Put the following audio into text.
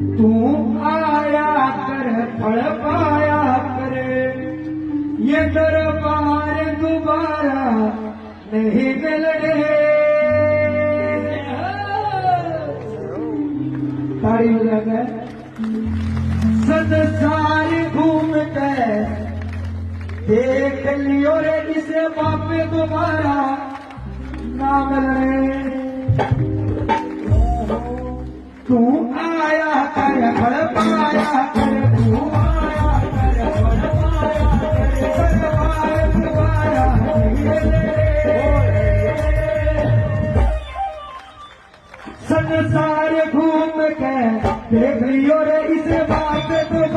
तू आया कर फल पाया करे ये दरबार दोबारा नहीं मिलने ताड़ी लगे संसार घूम कर देख लियो रे इसे वापे दोबारा ना पाया कर तू संसार घूम के देख लियो रे इस बात दोबारा